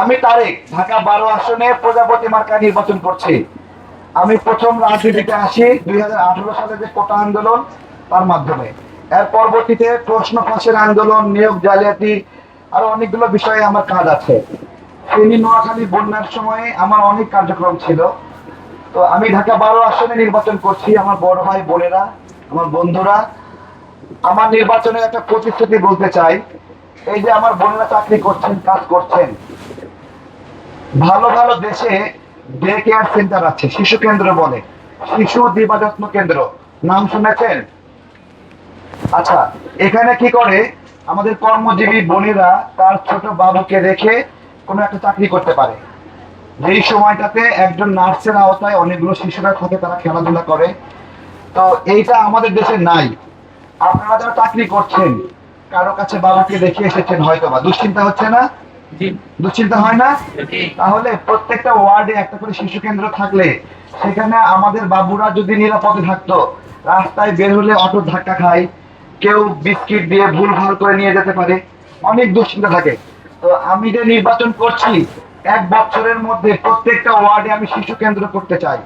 আমি তারেক, ঢাকা বারো আসনে প্রজাপতি মার্কা নির্বাচন করছি। আমি প্রথম রাজনীতিতে আসি দুই সালে যে কোটা আন্দোলন, তার মাধ্যমে। এর পরবর্তীতে প্রশ্ন ফাঁসের আন্দোলন, নিয়োগ জালিয়াতি, আরও অনেকগুলো বিষয়ে আমার কাজ আছে। ফেনী, নোয়াখালী, বন্যার সময়ে আমার অনেক কার্যক্রম ছিল। তো আমি ঢাকা বারো আসনে নির্বাচন করছি, আমার বড় ভাই, বোনেরা, আমার বন্ধুরা। আমার নির্বাচনের একটা প্রতিশ্রুতি বলতে চাই, এই যে আমার বোনেরা চাকরি করছেন, কাজ করছেন ভালো ভালো দেশে ডে কেয়ার সেন্টার আছে, শিশু কেন্দ্র বলে। শিশু দিবাযত্ন কেন্দ্র। নাম শুনেছেন? আচ্ছা এখানে কি করে? আমাদের কর্মজীবী বোনেরা তার ছোট বাবুকে রেখে কোনো একটা চাকরি করতে পারে। যেই সময়টাতে একজন নার্সের আওতায় অনেকগুলো শিশুরা থাকে, তারা খেলাধুলা করে। তো এইটা আমাদের দেশে নাই। আপনারা যারা চাকরি করছেন, কারও কাছে বাবুকে রেখে এসেছেন হয়তো বা দুশ্চিন্তা হচ্ছে না? দুশ্চিন্তা হয় না? তাহলে প্রত্যেকটা ওয়ার্ডে একটা করে শিশু কেন্দ্র থাকলে সেখানে আমাদের বাবুরা যদি নিরাপদে থাকতো রাস্তায় বের হলে অটো ধাক্কা খায় কেউ বিস্কিট দিয়ে ভুল ভালো করে নিয়ে যেতে পারে অনেক দুশ্চিন্তা থাকে। তো আমি যে নির্বাচন করছি এক বছরের মধ্যে প্রত্যেকটা ওয়ার্ডে আমি শিশু কেন্দ্র করতে চাই।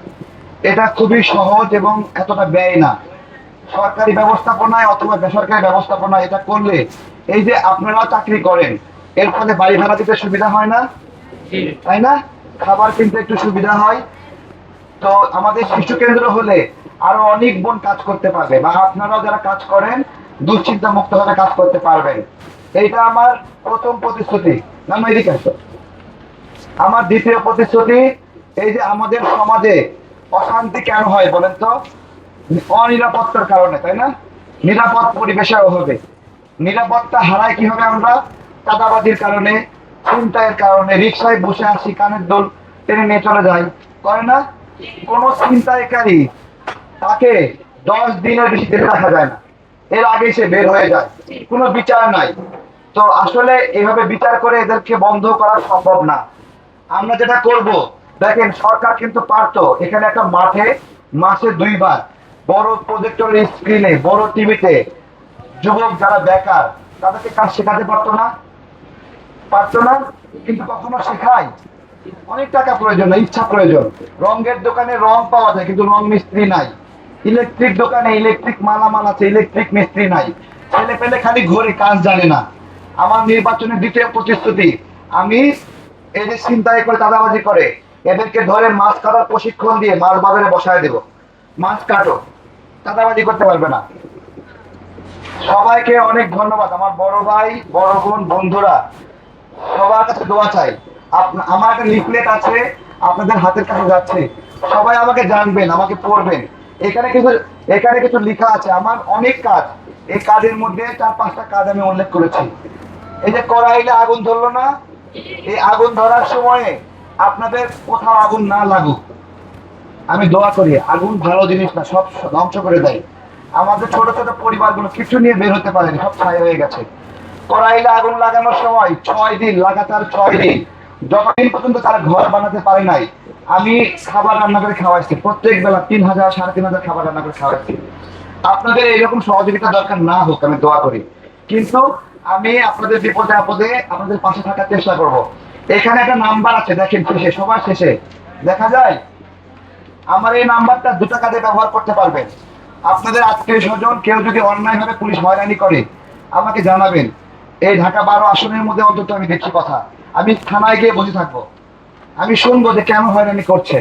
এটা খুবই সহজ এবং এতটা ব্যয় না। সরকারি ব্যবস্থাপনায় অথবা বেসরকারি ব্যবস্থাপনায় এটা করলে এই যে আপনারাও চাকরি করেন এর ফলে বাড়ি ভাড়া দিতে সুবিধা হয় না। তাই না? খাবার কিনতে একটু সুবিধা হয়। তো আমাদের শিশু কেন্দ্র হলে আরও অনেক বোন কাজ করতে পারবে বা আপনারাও যারা কাজ করেন দুশ্চিন্তা মুক্ত ভাবে কাজ করতে পারবেন। এইটা আমার প্রথম প্রতিশ্রুতি। এদিকে আমার দ্বিতীয় প্রতিশ্রুতি এই যে আমাদের সমাজে অশান্তি কেন হয় বলেন তো? অনিরাপত্তার কারণে তাই না? নিরাপদ পরিবেশের অভাবে নিরাপত্তা হারায় কি হবে আমরা? চাঁদাবাজির কারণে চিন্তায়ের কারণে, রিক্সায় বসে আসি কানের দোল টেনে নিয়ে চলে যাই। করে না? কোন চিন্তায়কারী তাকে দশ দিনের বেশি দেশে রাখা যায় না। এর আগে সে বের হয়ে যায়। কোনো বিচার নাই। তো আসলে এভাবে বিচার করে এদেরকে বন্ধ করা সম্ভব না। আমরা যেটা করব, দেখেন, সরকার কিন্তু পারতো। এখানে একটা মাঠে মাসে দুইবার বড় প্রজেক্টর স্ক্রিনে বড় টিভিতে যুবক যারা বেকার, তাদেরকে কাজ শেখাতে পারতো না। পারতো না, কিন্তু কখনো শেখায়। অনেক টাকা প্রয়োজন, ইচ্ছা প্রয়োজন। রঙের দোকানে রং পাওয়া যায়, কিন্তু রং মিস্ত্রি নাই। ইলেকট্রিক দোকানে ইলেকট্রিক মালামাল আছে, ইলেকট্রিক মিস্ত্রি নাই। ছেলে পেলে খালি ঘরে, কাজ জানে না। আমার নির্বাচনের দ্বিতীয় প্রতিশ্রুতি, আমি এদের চিন্তায় করে দাদাবাজি করে। এদেরকে ধরে মাছ কাটার প্রশিক্ষণ দিয়ে মাছ বাজারে বসায় দেব। মাছ কাটো দাদাবাজি করতে পারবে না। সবাইকে অনেক ধন্যবাদ। আমার বড় ভাই, বড় বোন, বন্ধুরা সবার কাছে দোয়া চাই। আমার একটা লিফলেট আছে, আপনাদের হাতের কাছে যাচ্ছে। সবাই আমাকে জানবেন, আমাকে পড়বেন। এখানে কিছু এখানে কিছু লেখা আছে। আমার অনেক কাজ। এই কাজের মধ্যে চার, পাঁচটা কাজ আমি উল্লেখ করেছি। এই যে আগুন ধরলো না, এই আগুন ধরার সময়ে আপনাদের কোথাও আগুন না লাগুক। আমি দোয়া করি, আগুন ভালো জিনিস না, সব ধ্বংস করে দেয়। আমাদের ছোট ছোট পরিবারগুলো কিছু নিয়ে বের হতে পারেনি, সব ছাই হয়ে গেছে। কড়াইলে আগুন লাগানোর সময় ছয় দিন, লাগাতার ছয় দিন, যতদিন পর্যন্ত তারা ঘর বানাতে পারে নাই, আমি খাবার রান্না করে খাওয়াইছি। প্রত্যেক বেলা তিন হাজার, সাড়ে তিন হাজার খাবার রান্না করে খাওয়াইছি। আপনাদের এরকম সহযোগিতা দরকার না হোক, আমি দোয়া করি। কিন্তু আমি আপনাদের বিপদে আপদে আপনাদের পাশে থাকার চেষ্টা করব। এখানে একটা নাম্বার আছে, দেখেন শেষে, সবার শেষে। দেখা যায়, আমার এই নাম্বারটা দুটো কাজে ব্যবহার করতে পারবেন। আপনাদের আত্মীয় স্বজন কেউ যদি অন্যায় অন্যায়ভাবে পুলিশ হয়রানি করে, আমাকে জানাবেন। এই ঢাকা বারো আসনের মধ্যে অন্তত আমি দেখছি কথা। আমি থানায় গিয়ে বসে থাকব। আমি শুনব যে কেন হয়রানি করছে।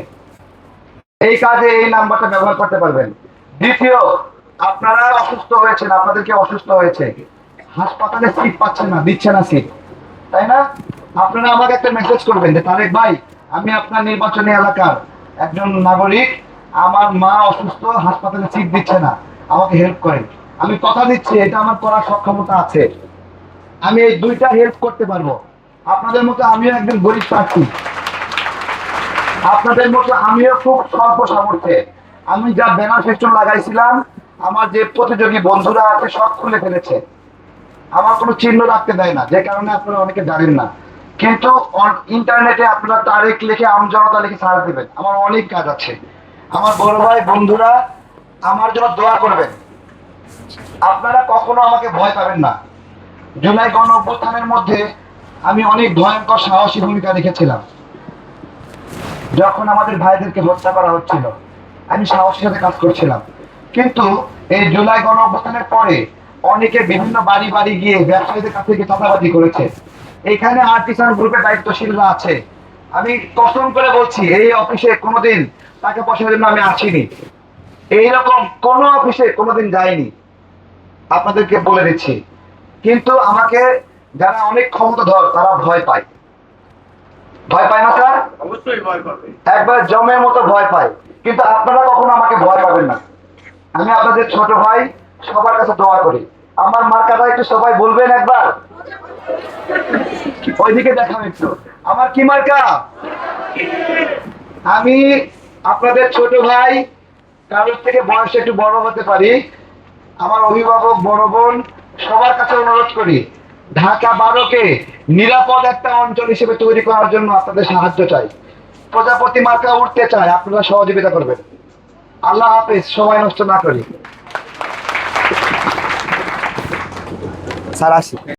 এই কাজে এই নাম্বারটা ব্যবহার করতে পারবেন। দ্বিতীয়, আপনারা অসুস্থ হয়েছেন, আপনাদেরকে অসুস্থ হয়েছে। হাসপাতালে সিট পাচ্ছেন না, দিচ্ছে না সিট তাই না? আপনারা আমাকে একটা মেসেজ করবেন যে, তারেক ভাই, আমি আপনার নির্বাচনী এলাকার একজন নাগরিক। আমার মা অসুস্থ, হাসপাতালে সিট দিচ্ছে না। আমাকে হেল্প করেন। আমি কথা দিচ্ছি, এটা আমার করার সক্ষমতা আছে। আমি এই দুইটা হেল্প করতে পারব। আপনাদের মতো আমিও একজন গরিব প্রার্থী। আপনাদের মতো আমিও খুব স্বল্প সামর্থ্যে। আমি যা ব্যানার ফেস্টুন লাগাইছিলাম, আমার যে প্রতিযোগী বন্ধুরা আছে, সব খুলে ফেলেছে। আমার কোনো চিহ্ন রাখতে দেয় না, যে কারণে আপনারা অনেকে জানেন না। কিন্তু ইন্টারনেটে আপনারা তারিখ লিখে আমজনতা লিখে সারা দেবেন। আমার অনেক কাজ আছে। আমার বড় ভাই, বন্ধুরা, আমার জন্য দোয়া করবেন। আপনারা কখনো আমাকে ভয় পাবেন না। জুলাই গণ অভ্যুত্থানের মধ্যে আমি অনেক ভয়ঙ্কর সাহসী ভূমিকা রেখেছিলাম। যখন আমাদের ভাইদেরকে হত্যা করা হচ্ছিল, আমি সাহসের সাথে কাজ করছিলাম। কিন্তু এই জুলাই গণ অভ্যুত্থানের পরে অনেকে বিভিন্ন বাড়ি বাড়ি গিয়ে ব্যবসায়ীদের কাছ থেকে চাঁদাবাজি করেছে। এখানে আর্টিসান গ্রুপের দায়িত্বশীলরা আছে। আমি কসম করে বলছি, এই অফিসে কোনোদিন টাকা পয়সার জন্য আমি আসিনি। এইরকম কোনো অফিসে কোনোদিন যাইনি। আপনাদেরকে বলে দিচ্ছি কিন্তু আমাকে যারা অনেক ক্ষমতাধর তারা ভয় পায়। ভয় পায় না স্যার? অবশ্যই ভয় পাবে। একবার জমের মতো ভয় পায়। কিন্তু আপনারা কখনো আমাকে ভয় পাবেন না। আমি আপনাদের ছোট ভাই সবার কাছে দোয়া করি। আমার মার্কাটা একটু সবাই বলবেন একবার? ওইদিকে দেখান একটু। আমার কি মার্কা? আমি আপনাদের ছোট ভাই কারোর থেকে বয়সে একটু বড় হতে পারি। আমার অভিভাবক বড় বোন সবার কাছে অনুরোধ করি, ঢাকা বারোকে নিরাপদ একটা অঞ্চল হিসেবে তৈরি করার জন্য আপনাদের সাহায্য চাই। প্রজাপতি মার্কা উঠতে চাই আপনারা সহযোগিতা করবেন। আল্লাহ হাফেজ, সময় নষ্ট না করি। স্যার, আসি।